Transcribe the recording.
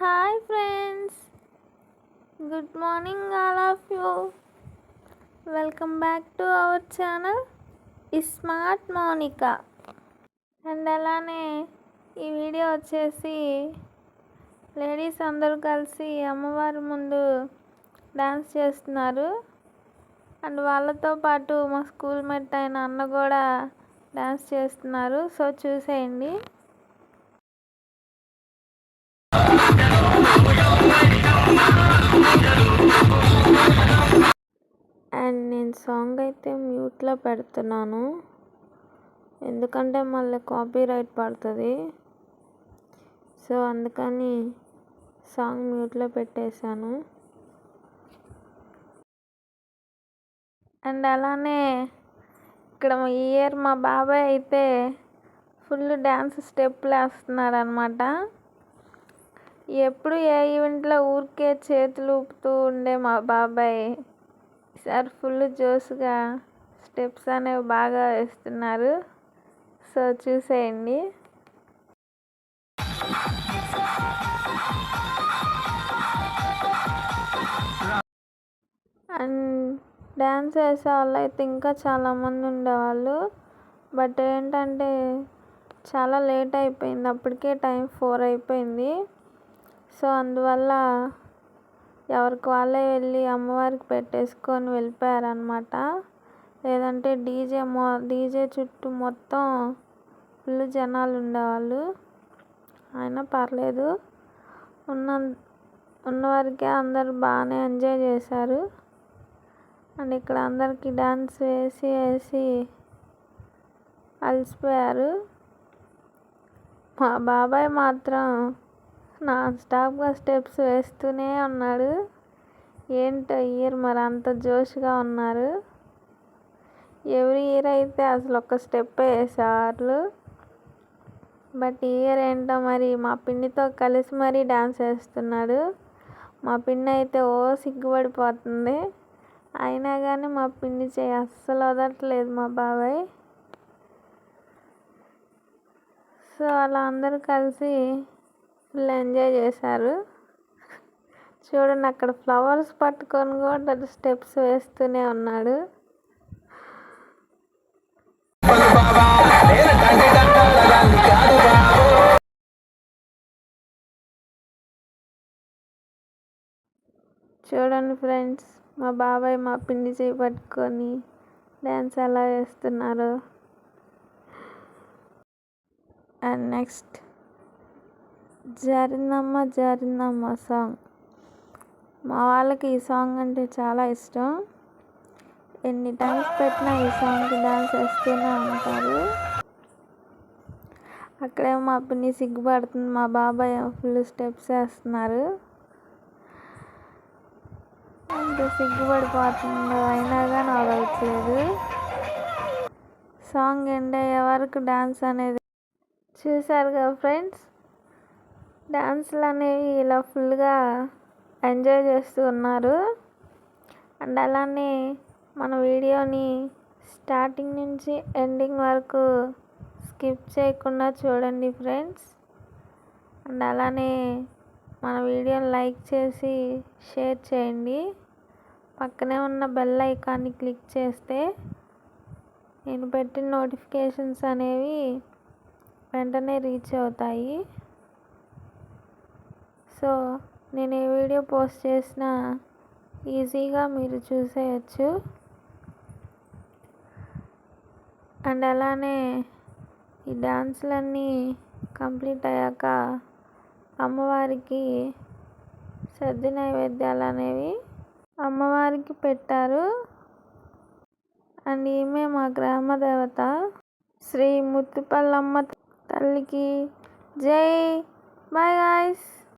Hi friends good morning all of you welcome back to our channel smart Monica and అలానే ఈ video వచ్చేసి ladies అందరూ కలిసి అమ్మవారి ముందు డ్యాన్స్ చేస్తున్నారు. అండ్ వాళ్ళతో పాటు మా స్కూల్ మెట్ అయిన అన్న కూడా డ్యాన్స్ చేస్తున్నారు. సో చూసేయండి. నేను సాంగ్ అయితే మ్యూట్లో పెడుతున్నాను. ఎందుకంటే మళ్ళీ కాపీ రైట్ పడుతుంది. సో అందుకని సాంగ్ మ్యూట్లో పెట్టేశాను. అండ్ అలానే ఇక్కడ ఈ ఇయర్ మా బాబాయ్ అయితే ఫుల్ డ్యాన్స్ స్టెప్లు వేస్తున్నారనమాట ఎప్పుడు ఏ ఈవెంట్లో ఊరికే చేతులు ఊపుతూ ఉండే మా బాబాయ్. ఈసారి ఫుల్ జోస్గా స్టెప్స్ అనేవి బాగా వేస్తున్నారు. సో చూసేయండి. అండ్ డ్యాన్స్ వేసే వాళ్ళు అయితే ఇంకా చాలామంది ఉండేవాళ్ళు. బట్ ఏంటంటే చాలా లేట్ అయిపోయింది. అప్పటికే టైం ఫోర్ అయిపోయింది. సో అందువల్ల ఎవరికి వాళ్ళే వెళ్ళి అమ్మవారికి పెట్టేసుకొని వెళ్ళిపోయారనమాట లేదంటే డీజే మొ డీజే చుట్టూ మొత్తం ఫుల్ జనాలు ఉండేవాళ్ళు. అయినా పర్లేదు. ఉన్న ఉన్నవారికే అందరు బాగానే ఎంజాయ్ చేశారు. అండ్ ఇక్కడ అందరికీ డ్యాన్స్ వేసి వేసి అలసిపోయారు. మా బాబాయ్ మాత్రం నాన్ స్టాప్గా స్టెప్స్ వేస్తూనే ఉన్నాడు. ఏంటో ఇయర్ మరి అంత జోష్గా ఉన్నారు. ఎవ్రీ ఇయర్ అయితే అసలు ఒక స్టెప్ వేసేవాళ్ళు బట్ ఇయర్ ఏంటో మరి మా పిన్నితో కలిసి మరీ డ్యాన్స్ వేస్తున్నాడు. మా పిన్ని అయితే ఓ సిగ్గుపడిపోతుంది. అయినా కానీ మా పిన్ని చేయి అస్సలు వదలట్లేదు మా బాబాయ్. సో అలా అందరూ కలిసి ఫుల్ ఎంజాయ్ చేశారు. చూడండి అక్కడ ఫ్లవర్స్ పట్టుకొని కూడా స్టెప్స్ వేస్తూనే ఉన్నాడు. చూడండి ఫ్రెండ్స్ మా బాబాయ్ మా పిండి చేయి పట్టుకొని డ్యాన్స్ ఎలా వేస్తున్నారు. అండ్ నెక్స్ట్ జారిందమ్మ జారిందమ్మ సాంగ్. మా వాళ్ళకి ఈ సాంగ్ అంటే చాలా ఇష్టం. ఎన్ని టైమ్స్ పెట్టినా ఈ సాంగ్కి డ్యాన్స్ వేస్తూనే ఉంటారు. అక్కడేమో మా పిన్ని సిగ్గుపడుతుంది మా బాబాయ్ ఫుల్ స్టెప్స్ వేస్తున్నారు. అంత సిగ్గుపడిపోతుందో అయినా కానీ అవ్వట్లేదు. సాంగ్ ఎండ్ అయ్యే వరకు డ్యాన్స్ అనేది చూసారు కదా ఫ్రెండ్స్? డ్యాన్స్లు అనేవి ఇలా ఫుల్గా ఎంజాయ్ చేస్తూ ఉన్నారు. అండ్ అలానే మన వీడియోని స్టార్టింగ్ నుంచి ఎండింగ్ వరకు స్కిప్ చేయకుండా చూడండి ఫ్రెండ్స్. అండ్ అలానే మన వీడియోని లైక్ చేసి షేర్ చేయండి. పక్కనే ఉన్న బెల్ ఐకాన్ని క్లిక్ చేస్తే నేను పెట్టిన నోటిఫికేషన్స్ అనేవి వెంటనే రీచ్ అవుతాయి. సో నేను ఏ వీడియో పోస్ట్ చేసినా ఈజీగా మీరు చూసేయచ్చు. అండ్ అలానే ఈ డ్యాన్స్లన్నీ కంప్లీట్ అయ్యాక అమ్మవారికి సద్ది నైవేద్యాలు అనేవి అమ్మవారికి పెట్టారు. అండ్ ఈమె మా గ్రామ దేవత శ్రీ ముత్తుపల్లమ్మ తల్లికి జై. Bye guys.